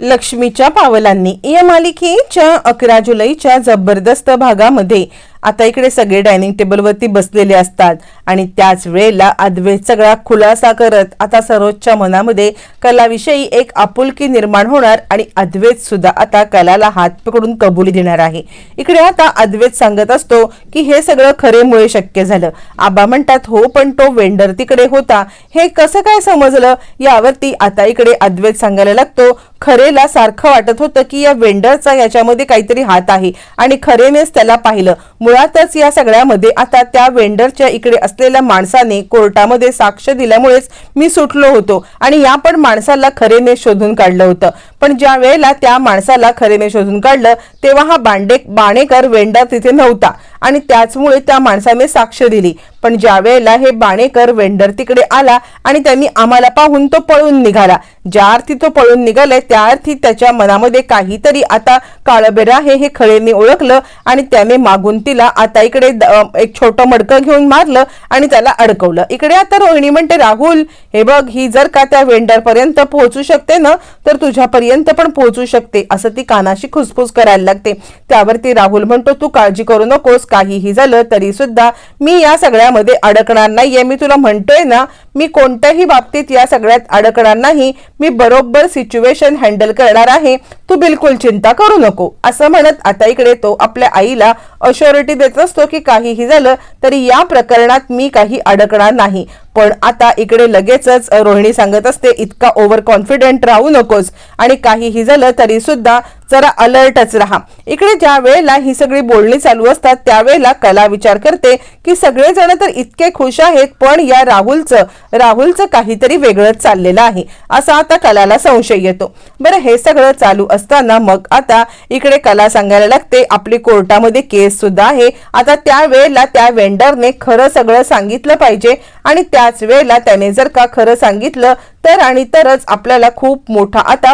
लक्ष्मीच्या पावलांनी. या मालिकेच्या अकरा जुलैच्या जबरदस्त भागामध्ये आता इकडे सगळे डायनिंग टेबलवरती बसलेले असतात. आणि त्याच वेळेला अद्वैत सगळा खुलासा करत आता सरोजच्या मनामध्ये कलाविषयी एक आपुलकी निर्माण होणार आणि अद्वैत सुद्धा आता कलाला हात पकडून कबुली देणार आहे. इकडे आता अद्वैत सांगत असतो की हे सगळं खरेमुळे शक्य झालं. आबा म्हणतात हो पण तो वेंडर तिकडे होता. हे कसं काय समजलं? यावरती आता इकडे अद्वैत सांगायला लागतो खरेला सारखं वाटत होतं की या वेंडरचा याच्यामध्ये काहीतरी हात आहे आणि खरेनेच त्याला पाहिलं. मुळातच या सगळ्यामध्ये आता त्या वेंडरच्या इकडे असलेल्या माणसाने कोर्टामध्ये साक्ष दिल्यामुळेच मी सुटलो होतो. आणि या पण माणसाला खरेने शोधून काढलं होतं. पण ज्या वेळेला त्या माणसाला खरेने शोधून काढलं तेव्हा हा बांडे बाणेकर वेंडर तिथे नव्हता. आणि त्याचमुळे त्या माणसाने साक्ष दिली. पण ज्या वेळेला हे बाणेकर वेंडर तिकडे आला आणि त्यांनी आम्हाला पाहून तो पळून निघाला. ज्या अर्थी तो पळून निघालाय त्या अर्थी त्याच्या मनामध्ये काहीतरी आता काळबेर आहे हे खळेने ओळखलं आणि त्याने मागून तिला आता इकडे द- एक छोटं मडकं घेऊन मारलं आणि त्याला अडकवलं. इकडे आता रोहिणी म्हणते राहुल हे बघ ही जर का त्या वेंडर पर्यंत पोहोचू शकते ना तर तुझ्यापर्यंत पण पोहोचू शकते असं ती कानाशी खुसफुस करायला लागते. त्यावरती राहुल म्हणतो तू काळजी करू नकोस काहीही झालं तरी सुद्धा मी या सगळ्यामध्ये अडकणार नाहीये. मी तुला म्हणतोय ना मी कोणत्याही बाबतीत या सगळ्यात अडकणार नाही. मी बरोबर सिच्युएशन हँडल करणार आहे. तू बिलकुल चिंता करू नको. असं म्हणत आता इकडे तो आपल्या आईला अश्युरिटी देत असतो की काहीही झालं तरी या प्रकरणात मी काही अडकणार नाही. पण आता इकडे लगेचच रोहिणी सांगत असते इतका ओव्हर कॉन्फिडेंट राहू नकोस. आणि काहीही झालं तरी सुद्धा जरा अलर्टच राहा. इकडे ज्या वेळेला ही सगळी बोलणी चालू असतात त्यावेळेला कला विचार करते की सगळेजण तर इतके खुश आहेत पण या राहुलचं राहुलचं काहीतरी वेगळंच चाललेलं आहे. असा आता कलाला संशय येतो. बरं हे सगळं चालू असताना मग आता इकडे कला सांगायला लागते आपली कोर्टामध्ये केस सुद्धा आहे. आता त्यावेळेला त्या वेंडरने खरं सगळं सांगितलं पाहिजे आणि त्या त्याच वेळेला त्याने जर का खरं सांगितलं तर आणि तरच आपल्याला खूप मोठा आता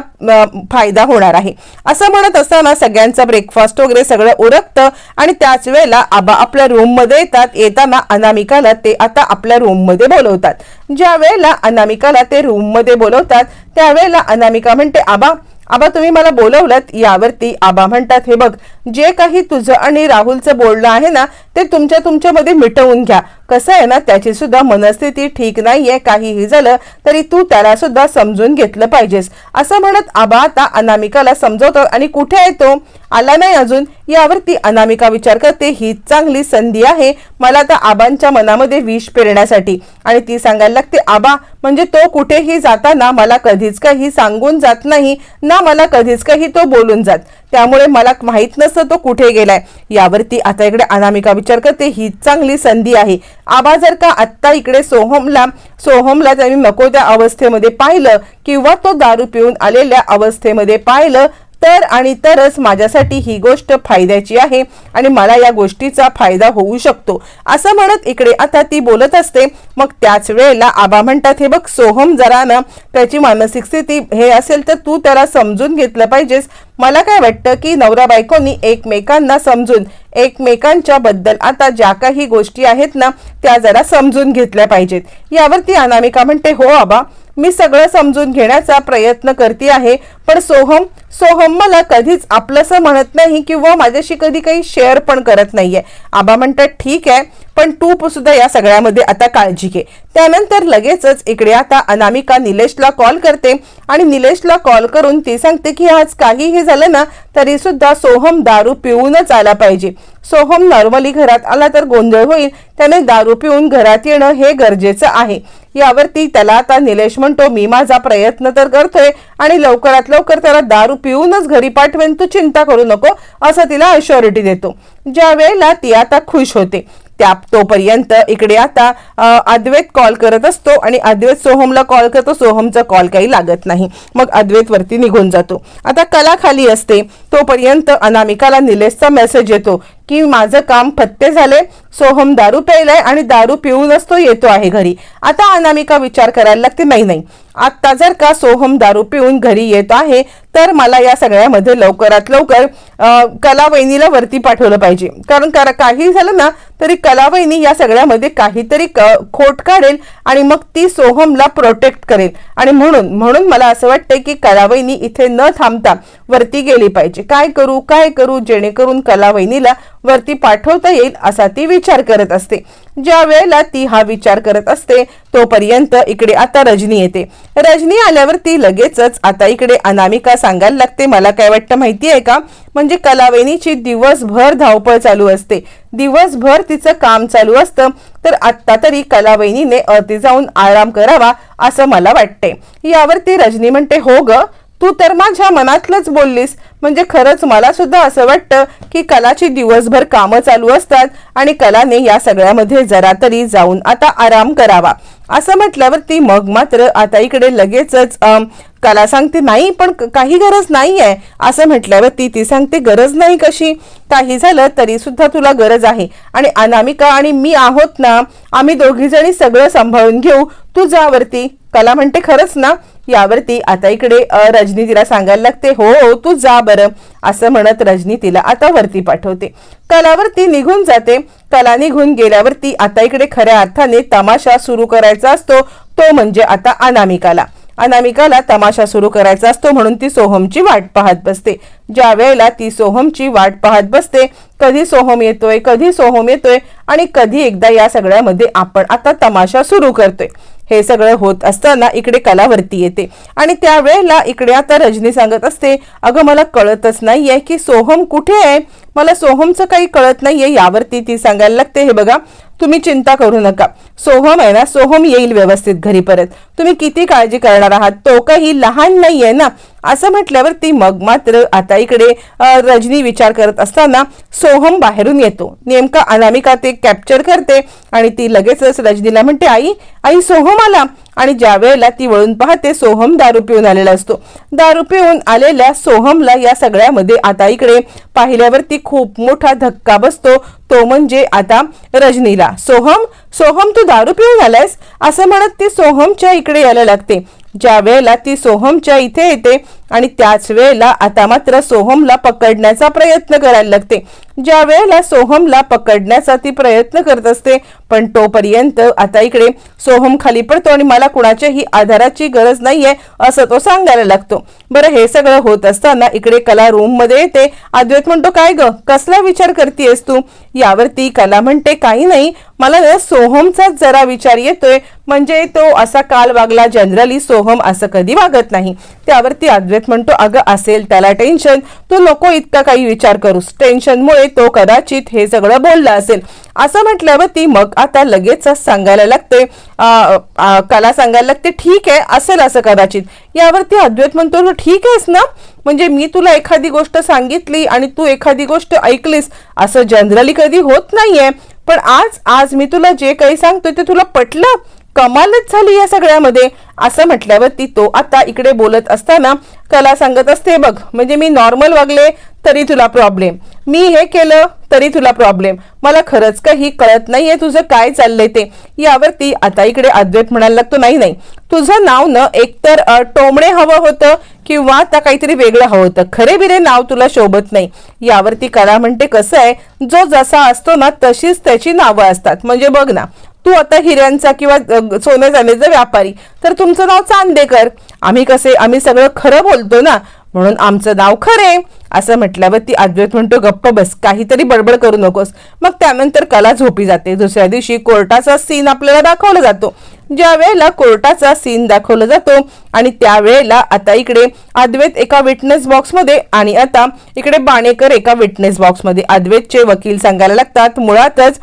फायदा होणार आहे. असं म्हणत असताना सगळ्यांचा ब्रेकफास्ट वगैरे सगळं उरकतं आणि त्याच वेळेला आबा आपल्या रूममध्ये येतात. येताना अनामिकाला ते आता आपल्या रूममध्ये बोलवतात. ज्या वेळेला अनामिकाला ते रूममध्ये बोलवतात त्यावेळेला अनामिका म्हणते आबा आबा तुम्ही मला बोलवलं यावरती आबा म्हणतात हे बघ जे काही तुझं आणि राहुलचं बोलणं आहे ना ते तुमच्या तुमच्यामध्ये मिटवून घ्या. कसं आहे ना त्याची सुद्धा मनस्थिती ठीक नाहीये काहीही झालं तरी तू त्याला सुद्धा समजून घेतलं पाहिजेस. असं म्हणत आबा आता अनामिकाला समजवतो आणि कुठे येतो आला नाही अजून. यावरती अनामिका विचार करते ही चांगली संधी आहे. मला आता आबांच्या मनामध्ये विष पेरण्यासाठी. आणि ती सांगायला लागते आबा म्हणजे तो कुठेही जाताना मला कधीच काही सांगून जात नाही. ना मला कधीच काही तो बोलून जात. त्यामुळे मला माहीत नसतं तो कुठे गेलाय. यावरती आता इकडे अनामिका विचार करते. ही चांगली संधी आहे. आबा जर का आत्ता इकडे सोहमला सोहमला त्यांनी नको त्या अवस्थेमध्ये पाहिलं किंवा तो दारू पिऊन आलेल्या अवस्थेमध्ये पाहिलं तर आणि तरच माझ्यासाठी ही गोष्ट फायद्याची आहे आणि मला या गोष्टीचा फायदा होऊ शकतो. असं म्हणत इकडे आता ती बोलत असते. मग त्याच वेळेला आबा म्हणतात हे बघ सोहम जरा ना त्याची मानसिक स्थिती हे असेल तर तू त्याला समजून घेतलं पाहिजेस. मला काय वाटतं की नवरा बायकोनी एकमेकांना समजून एकमेकांच्या बद्दल आता ज्या काही गोष्टी आहेत ना त्या जरा समजून घेतल्या पाहिजेत. यावरती अनामिका म्हणते हो आबा मी सगळं समजून घेण्याचा प्रयत्न करते आहे. पण सोहम सोहम मला कधीच आपलंसं म्हणत नाही किंवा माझ्याशी कधी काही शेअर पण करत नाहीये. आबा म्हणतात ठीक आहे पण तू सुद्धा या सगळ्यामध्ये आता काळजी घे. त्यानंतर लगेचच इकडे आता अनामिका निलेशला कॉल करते आणि निलेशला कॉल करून ती सांगते की आज काहीही झालं ना तरी सुद्धा सोहम दारू पिऊनच आला पाहिजे. सोहम नॉर्मली घरात आला तर गोंधळ होईल. त्याने दारू पिऊन घरात येणं हे गरजेचं आहे. यावरती त्याला आता निलेश म्हणतो मी माझा प्रयत्न तर करतोय आणि लवकरात लवकर त्याला दारू पिऊनच घरी पाठवेन. तू चिंता करू नको असं तिला अश्युरिटी देतो. ज्या वेळेला ती आता खुश होते. त्या तोपर्यंत इकडे आता अद्वैत कॉल करत असतो आणि अद्वैत सोहमला कॉल करतो. सोहमचा कॉल काही लागत नाही. मग अद्वैत वरती निघून जातो. आता कला खाली असते. तोपर्यंत अनामिकाला निलेशचा मेसेज येतो की माझं काम फत्ते झाले सोहम दारू प्यायलाय आणि दारू पिऊनच तो येतो आहे घरी. आता अनामिका विचार करायला लागते नाही नाही. आता जर का सोहम दारू पिऊन घरी येत आहे तर मला या सगळ्यामध्ये लवकरात लवकर कलावहिनीला कला वहिनीला वरती पाठवलं पाहिजे. कारण करा- काही झालं ना तरी कलावहिनी या सगळ्यामध्ये काहीतरी क- खोट काढेल आणि मग ती सोहमला प्रोटेक्ट करेल. आणि म्हणून म्हणून मला असं वाटतंय की कलावहिनी इथे न थांबता वरती गेली पाहिजे. काय करू काय करू जेणेकरून कलावहिनीला वरती पाठवता येईल असा ती विचार करत असते. ज्या वेळेला ती हा विचार करत असते तोपर्यंत इकडे आता रजनी येते. रजनी आल्यावर ती लगेचच आता इकडे अनामिका सांगायला लागते. मला काय वाटतं माहिती आहे का? म्हणजे कलावेनीची दिवसभर धावपळ चालू असते. दिवसभर तिचं काम चालू असतं. तर आत्ता तरी कलावहिनीने अति जाऊन आराम करावा असं मला वाटते यावरती रजनी म्हणते हो ग तू तर माझ्या मनातलंच बोललीस. म्हणजे खरंच मला सुद्धा असं वाटतं की कलाची दिवसभर कामं चालू असतात आणि कलाने या सगळ्यामध्ये जरा तरी जाऊन आता आराम करावा. असं म्हटल्यावर ती मग मात्र आता इकडे लगेचच त्याला कला सांगते नाही पण काही गरज नाही आहे असं म्हटल्यावर ती ती सांगते गरज नाही कशी? काही झालं तरी सुद्धा तुला गरज आहे. आणि अनामिका आणि मी आहोत ना आम्ही दोघी जणी सगळं सांभाळून घेऊ. तू जावरती कला म्हणते खरंच ना यावरती आता इकडे रजनी तिला सांगायला लागते हो हो तू जा बरं असं म्हणत रजनी तिला आता वरती पाठवते. कलावरती निघून जाते. कला निघून गेल्यावरती आता इकडे खऱ्या अर्थाने तमाशा सुरू करायचा असतो. तो म्हणजे आता अनामिकाला. अनामिकाला तमाशा सुरू करायचा असतो म्हणून ती सोहमची वाट पाहत बसते. ज्या वेळेला ती सोहमची वाट पाहत बसते कधी सोहम येतोय कधी सोहम येतोय आणि कधी एकदा या सगळ्यामध्ये आपण आता तमाशा सुरू करतोय. हे सगळं होत असताना इकडे कलावरती येते आणि त्यावेळेला इकडे आता रजनी सांगत असते अगं मला कळतच नाहीये की सोहम कुठे आहे? मला सोहमचं काही कळत नाहीये यावरती ती सांगायला लागते हे बघा तुम्ही चिंता करू नका. सोहम आहे ना सोहम येईल व्यवस्थित घरी परत. तुम्ही किती काळजी करणार आहात? तो काही लहान नाहीये ना. असं म्हटल्यावर ती मग मात्र आता इकडे रजनी विचार करत असताना सोहम बाहेरून येतो. नेमका अनामिका ते कॅप्चर करते आणि ती लगेचच रजनीला म्हणते आई आई सोहम आला. आणि ज्या वेळेला ती वळून पाहते सोहम दारू पिऊन आलेला असतो. दारू पिऊन आलेल्या सोहमला या सगळ्यामध्ये आता इकडे पाहिल्यावरती खूप मोठा धक्का बसतो. तो म्हणजे आता रजनीला. सोहम सोहम तू दारू पिऊन आलायस? असं म्हणत ती सोहमच्या इकडे यायला लागते. ज्या वेळेला ती सोहमच्या इथे येते आणि त्याच वेळेला आता मात्र सोहमला पकडण्याचा प्रयत्न करायला लागते. ज्या वेळेला सोहमला पकडण्याचा ती प्रयत्न करत असते पण तोपर्यंत आता इकडे सोहम खाली पडतो आणि मला कुणाच्याही आधाराची गरज नाहीये असं तो सांगायला लागतो. बरं हे सगळं होत असताना इकडे कला रूममध्ये येते. अद्वैत म्हणतो काय ग कसला विचार करतेस तू? यावरती कला म्हणते काही नाही मला ना सोहमचाच जरा विचार येतोय. म्हणजे तो असा काल वागला जनरली सोहम असं कधी वागत नाही. त्यावरती अद्वैत म्हणतो अगं असेल त्याला टेन्शन तू नको इतका काही विचार करूस. टेन्शनमुळे तो कदाचित हे सगळं बोलला असेल. असं म्हटल्यावर ती मग आता लगेच सांगायला लागते कला सांगायला लागते ठीक आहे असेल असं कदाचित. यावरती अद्वैत म्हणतो ठीक आहेस ना? म्हणजे मी तुला एखादी गोष्ट सांगितली आणि तू एखादी गोष्ट ऐकलीस असं जनरली कधी होत नाहीये. पण आज आज मी तुला जे काही सांगतोय ते तुला पटलं? कमालच झाली या सगळ्यामध्ये. असं म्हटल्यावरती तो आता इकडे बोलत असताना कला सांगत असते बघ म्हणजे मी नॉर्मल वागले तरी तुला प्रॉब्लेम मी हे केलं तरी तुला प्रॉब्लेम मला खरंच काही कळत नाहीये तुझं काय चाललंय ते. यावरती आता इकडे अद्वैत म्हणायला लागतो नाही नाही. तुझं नाव न एकतर टोमणे हवं होतं किंवा आता काहीतरी वेगळं हवं होतं. खरे बिरे नाव तुला शोभत नाही. यावरती कला म्हणते कसं आहे? जो जसा असतो ना तशीच त्याची नावं असतात. म्हणजे बघ ना तू आता हिऱ्यांचा किंवा सोने जाण्याचा व्यापारी. तर तुमचं नाव चांदेकर. आम्ही कसे आम्ही सगळं खरं बोलतो ना? म्हणून आमचं नाव खरे असं म्हटल्यावर ती अद्वैत म्हणतो गप्प बस काहीतरी बडबड करू नकोस. मग त्यानंतर कला झोपी जाते. दुसऱ्या दिवशी कोर्टाचा सीन आपल्याला दाखवला जातो. ज्या वेळेला कोर्टाचा सीन दाखवला जातो आणि त्यावेळेला आता इकडे अद्वैत एका विटनेस बॉक्समध्ये आणि आता इकडे बाणेकर एका विटनेस बॉक्समध्ये अद्वैतचे वकील सांगायला लागतात मुळातच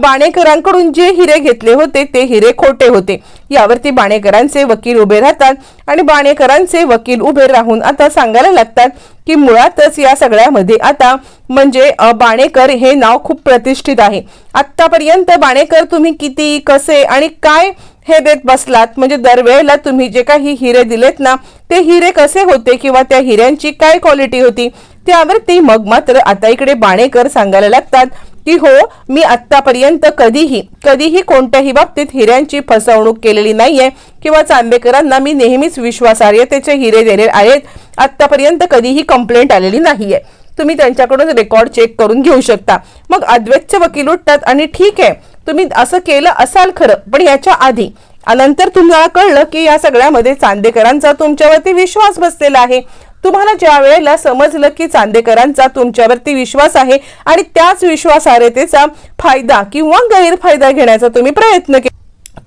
बाणेकरांकडून जे हिरे घेतले होते ते हिरे खोटे होते. यावरती बाणेकरांचे वकील उभे राहतात आणि बाणेकरांचे वकील उभे राहून आता सांगायला लागतात की मुळातच या सगळ्यामध्ये आता म्हणजे बाणेकर हे नाव खूप प्रतिष्ठित आहे. आत्तापर्यंत बाणेकर तुम्ही किती कसे आणि काय हे देत बसलात. म्हणजे दरवेळेला तुम्ही जे काही हिरे दिलेत ना ते हिरे कसे होते किंवा त्या हिऱ्यांची काय क्वालिटी होती? त्यावरती मग मात्र आता इकडे बाणेकर सांगायला लागतात की हो मी आतापर्यंत कधीही कधीही कोणत्याही बाबतीत हिऱ्यांची फसवणूक केलेली नाहीये किंवा चांदेकरांना मी नेहमीच विश्वासार्हतेचे हिरे दिले आहेत. आतापर्यंत कधीही कंप्लेंट आलेली नाहीये. तुम्ही त्यांच्याकडून रेकॉर्ड चेक करून घेऊ शकता. मग अद्वैतचे वकील उठतात आणि ठीक आहे तुम्ही असं केलं असाल खरं पण याच्या आधी नंतर तुम्हाला कळलं की या सगळ्यामध्ये चांदेकरांचा तुमच्यावरती विश्वास बसलेला आहे. तुम्हाला ज्या वेळेला समजलं की चांदेकरांचा तुमच्यावरती विश्वास आहे आणि त्याच विश्वासार्हतेचा फायदा किंवा गैरफायदा घेण्याचा तुम्ही प्रयत्न केला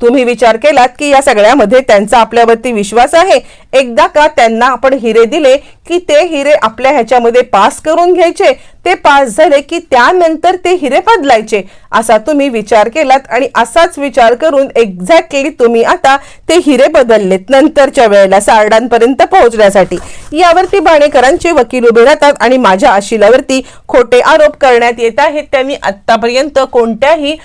तुम्ही विचार केलात की या सगळ्यामध्ये त्यांचा आपल्यावरती विश्वास आहे. एकदा का त्यांना आपण हिरे दिले की ते हिरे आपल्या ह्याच्यामध्ये पास करून घ्यायचे. ते पास झाले की त्यानंतर ते हिरे बदलायचे. असा तुम्ही विचार केलात आणि असाच विचार करून एक्झॅक्टली तुम्ही आता ते हिरे बदललेत नंतरच्या वेळेला सारडांपर्यंत पोहोचण्यासाठी. यावरती बाणेकरांचे वकील उभे राहतात आणि माझ्या आशिलावरती खोटे आरोप करण्यात येत आहेत. त्यांनी आत्तापर्यंत कोणत्याही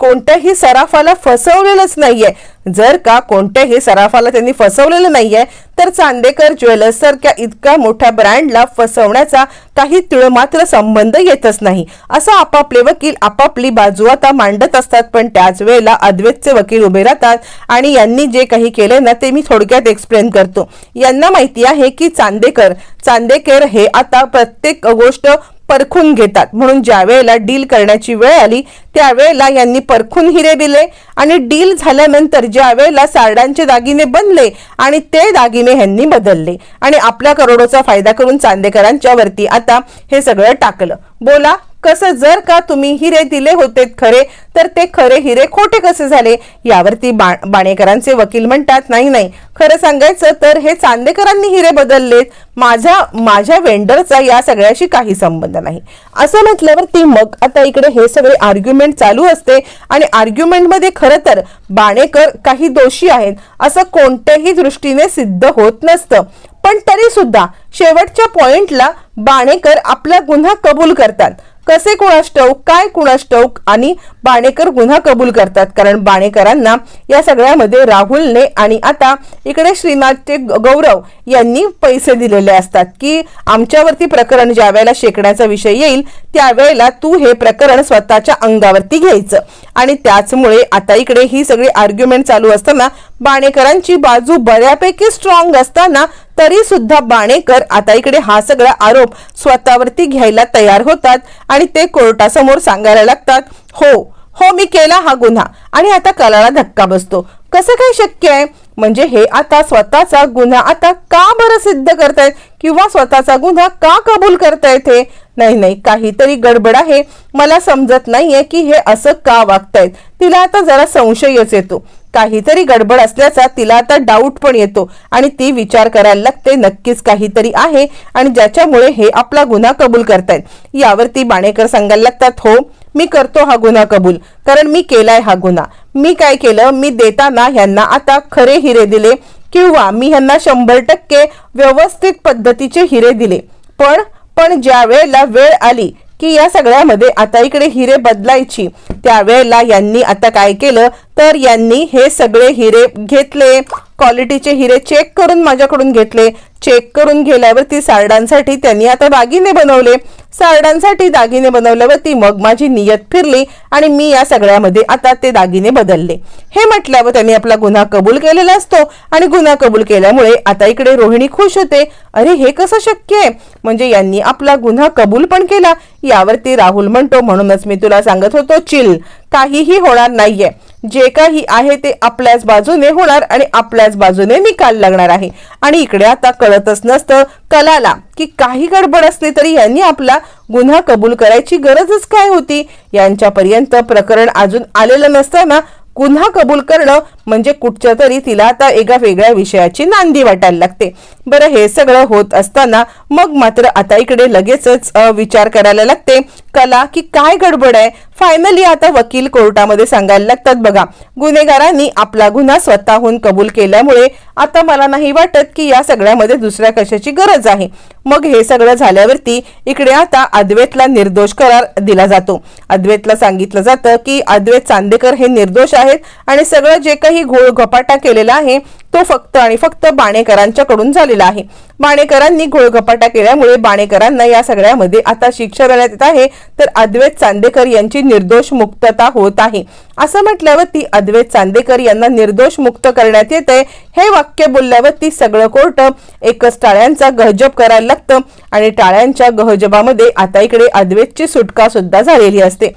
कोणत्याही सराफाला फसवलेलंच नाहीये. जर का कोणत्याही सराफाला त्यांनी फसवलेलं नाहीये तर चांदेकर ज्वेलर्स सारख्या इतक्या मोठ्या ब्रँडला फसवण्याचा काही तिळ मात्र संबंध येतच नाही. असं आपापले वकील आपापली बाजू आता मांडत असतात पण त्याच वेळेला अद्वैतचे वकील उभे राहतात आणि यांनी जे काही केले ना ते मी थोडक्यात एक्सप्लेन करतो. यांना माहिती आहे की चांदेकर चांदेकर हे आता प्रत्येक गोष्ट परखून घेतात. म्हणून ज्या वेळेला डील करण्याची वेळ आली त्यावेळेला यांनी परखून हिरे दिले आणि डील झाल्यानंतर ज्या वेळेला सारडांचे दागिने बनले आणि ते दागिने ह्यांनी बदलले. आणि आपल्या करोडोचा फायदा करून चांदेकरांच्या वरती आता हे सगळं टाकलं. बोला कसं जर का तुम्ही हिरे दिले होते खरे तर ते खरे हिरे खोटे कसे झाले? यावरती बा बाणेकरांचे वकील म्हणतात नाही नाही खरं सांगायचं तर हे चांदेकरांनी हिरे बदललेत. माझ्या माझ्या वेंडरचा या सगळ्याशी काही संबंध नाही. असं म्हटल्यावरती मग आता इकडे हे सगळे आर्ग्युमेंट चालू असते आणि आर्ग्युमेंटमध्ये खरं तर बाणेकर काही दोषी आहेत असं कोणत्याही दृष्टीने सिद्ध होत नसतं. पण तरी सुद्धा शेवटच्या पॉइंटला बाणेकर आपला गुन्हा कबूल करतात. कसे कुणास ठाऊक काय कुणास ठाऊक आणि बाणेकर गुन्हा कबूल करतात? कारण बाणेकरांना या सगळ्यामध्ये राहुलने आणि आता इकडे श्रीनाथचे ग- गौरव यांनी पैसे दिलेले असतात की आमच्यावरती प्रकरण ज्या वेळेला शेकण्याचा विषय येईल त्यावेळेला तू हे प्रकरण स्वतःच्या अंगावरती घ्यायचं. आणि त्याचमुळे आता इकडे ही सगळी आर्ग्युमेंट चालू असताना बाणेकरांची बाजू बऱ्यापैकी स्ट्रॉंग असताना तरी सुद्धा बाणेकर आता इकडे हा सगळा आरोप स्वतःवरती घ्यायला तयार होतात आणि ते कोर्टासमोर सांगायला लागतात हो हो मी केला हा गुन्हा आणि आता कलाला धक्का बसतो. कसं काय शक्य आहे? म्हणजे हे आता स्वतःचा गुन्हा आता का बरं सिद्ध करतायत? किंवा स्वतःचा गुन्हा का कबूल करतायत हे? नाही नाही काहीतरी गडबड आहे. मला समजत नाहीये की हे असं का वागतायत. तिला आता जरा संशयच येतो. काहीतरी गडबड असल्याचा तिला आता डाऊट पण येतो. आणि ती विचार करायला लागते नक्कीच काहीतरी आहे आणि ज्याच्यामुळे हे आपला गुन्हा कबूल करतायत. यावरती बाणेकर सांगायला लागतात हो मी करतो हा गुन्हा कबूल कारण मी केलाय हा गुन्हा. मी काय केलं? मी देताना ह्यांना आता खरे हिरे दिले किंवा मी ह्यांना शंभर टक्के व्यवस्थित पद्धतीचे हिरे दिले. पण पण ज्या वेळेला वेळ आली की या सगळ्यामध्ये आता इकडे हिरे बदलायची. त्यावेळेला यांनी आता काय केलं? तर यांनी हे सगळे हिरे घेतले. क्वालिटीचे हिरे चेक करून माझ्याकडून घेतले. चेक करून गेल्यावरती सारडांसाठी त्यांनी आता दागिने बनवले. सारडांसाठी दागिने बनवल्यावरती मग माझी नियत फिरली आणि मी या सगळ्यामध्ये आता ते दागिने बदलले. हे म्हटल्यावर त्यांनी आपला गुन्हा कबूल केलेला असतो आणि गुन्हा कबूल केल्यामुळे आता इकडे रोहिणी खुश होते. अरे हे कसं शक्य आहे? म्हणजे यांनी आपला गुन्हा कबूल पण केला. यावरती राहुल म्हणतो म्हणूनच मी तुला सांगत होतो चिल. काहीही होणार नाहीये. जे काही आहे ते आपल्याच बाजूने होणार आणि आपल्याच बाजूने निकाल लागणार आहे. आणि इकडे आता कळतच नसतं कलाला की काही गडबड असली तरी यांनी आपला गुन्हा कबूल करायची गरजच काय होती? यांच्यापर्यंत प्रकरण अजून आलेलं नसताना गुन्हा कबूल करणं म्हणजे कुठच्या तरी तिला आता एका वेगळ्या विषयाची नांदी वाटायला लागते. बरं हे सगळं होत असताना मग मात्र आता इकडे लगेचच विचार करायला लागते. कला की काय गडबड आहे? फायनली आता वकील कोर्टामध्ये सांगायला लागतात बघा. गुन्हेगारांनी आपला गुन्हा स्वतःहून कबूल केल्यामुळे आता मला नाही वाटत की या सगळ्यामध्ये दुसऱ्या कशाची गरज आहे. मग हे सगळं झाल्यावरती इकडे आता अद्वैतला निर्दोष करार दिला जातो. अद्वैतला सांगितलं जातं की अद्वैत चांदेकर हे निर्दोष आहेत आणि सगळं जे काही काही घोळ घपाटा केलेला आहे तो फक्त आणि फक्त बाणेकरांच्याकडून झालेला आहे. बाणेकरांनी घोळघपाटा केल्यामुळे बाणेकरांना या सगळ्यामध्ये आता शिक्षा देण्यात येत आहे. तर अद्वैत चांदेकर यांची निर्दोष मुक्तता होत आहे. असं म्हटल्यावरती अद्वैत चांदेकर यांना निर्दोष मुक्त करण्यात येते हे वाक्य बोलल्यावरती सगळं कोर्ट एकच टाळ्यांचा गहजब करायला लागतं आणि टाळ्यांच्या गहजबामध्ये आता इकडे अद्वैतची सुटका सुद्धा झालेली असते.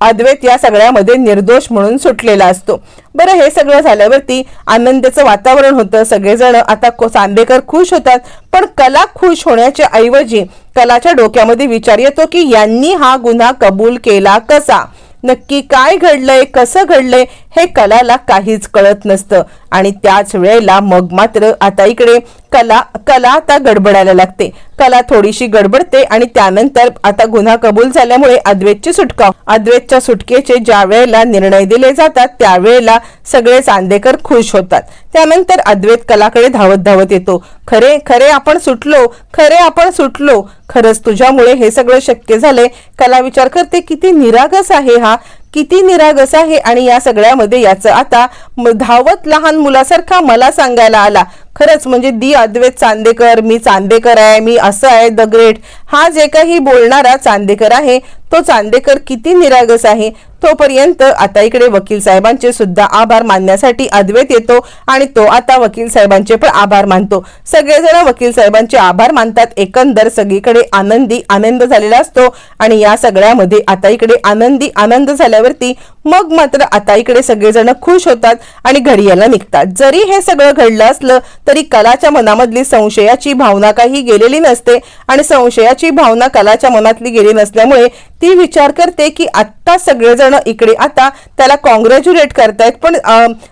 अद्वैत या सगळ्यामध्ये निर्दोष म्हणून सुटलेला असतो. बरं हे सगळं झाल्यावरती आनंदाचं वातावरण होतं. सगळेजण आता चांदेकर खुश होतात. पण कला खुश होण्याच्या ऐवजी कलाच्या डोक्यामध्ये विचार येतो की यांनी हा गुन्हा कबूल केला कसा? नक्की काय घडलंय? कसं घडलंय? हे कलाला काहीच कळत नसतं. आणि त्याच वेळेला मग मात्र आता इकडे कला कला आता गडबडायला लागते. कला थोडीशी गडबडते आणि त्यानंतर आता गुन्हा कबूल झाल्यामुळे अद्वैतची सुटका. अद्वैतच्या सुटकेचे ज्या वेळेला निर्णय दिले जातात त्यावेळेला सगळे चांदेकर खुश होतात. त्यानंतर अद्वैत कलाकडे धावत धावत येतो. खरे खरे आपण सुटलो खरे आपण सुटलो. खरंच तुझ्यामुळे हे सगळं शक्य झालंय. कला विचार करते किती निरागस आहे हा. किती निरागस आहे आणि या सगळ्यामध्ये याचं आता धावत लहान मुलासारखा मला सांगायला आला. खरंच म्हणजे दी अद्वैत चांदेकर मी चांदेकर आहे मी असं आहे द ग्रेट. हा जे काही बोलणारा चांदेकर आहे तो चांदेकर किती निरागस आहे. तोपर्यंत आता इकडे वकील साहेबांचे सुद्धा आभार मानण्यासाठी अद्वैत येतो आणि तो आता वकील साहेबांचे पण आभार मानतो. सगळेजण वकील साहेबांचे आभार मानतात. एकंदर सगळीकडे आनंदी आनंद झालेला असतो आणि या सगळ्यामध्ये आता इकडे आनंदी आनंद झाल्यावरती मग मात्र आता इकडे सगळेजण खुश होतात आणि घडियाला निघतात. जरी हे सगळं घडलं असलं तरी कलाच्या मनामधली संशयाची भावना काही गेलेली नसते आणि संशयाची भावना कलाच्या मनातली गेली नसल्यामुळे ती विचार करते की आत्ता सगळेजण इकडे आता त्याला कॉंग्रॅच्युलेट करतायत. पण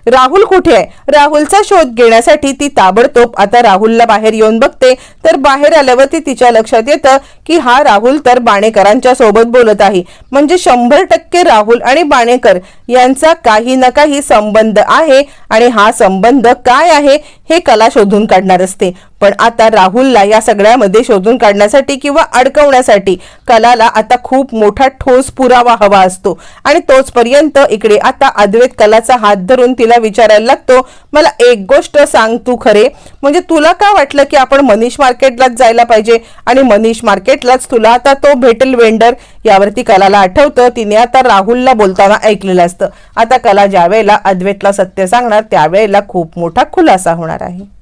राहुल कुठे आहे? राहुलचा शोध घेण्यासाठी ती ताबडतोब आता राहुलला बाहेर येऊन बघते. तर बाहेर आल्यावरती तिच्या लक्षात येतं की हा राहुल तर बाणेकरांच्या सोबत बोलत आहे. म्हणजे शंभर टक्के राहुल आणि बाणेकर यांचा काही ना काही संबंध आहे. आणि हा संबंध काय आहे हे कला शोधून काढणार असते. पण आता राहुलला या सगळ्यामध्ये शोधून काढण्यासाठी किंवा अडकवण्यासाठी कलाला आता खूप मोठा ठोस पुरावा हवा असतो. आणि तोचपर्यंत इकडे आता अद्वैत कलाचा हात धरून तिला विचारायला लागतो मला एक गोष्ट सांग तू खरे. म्हणजे तुला का वाटलं की आपण मनीष मार्केटलाच जायला पाहिजे? आणि मनीष मार्केटलाच तुला आता तो भेटेल वेंडर. यावरती कलाला आठवतं तिने आता राहुलला बोलताना ऐकलेलं असतं. आता कला ज्यावेळेला अद्वैतला सत्य सांगणार त्यावेळेला खूप मोठा खुलासा होणार आहे.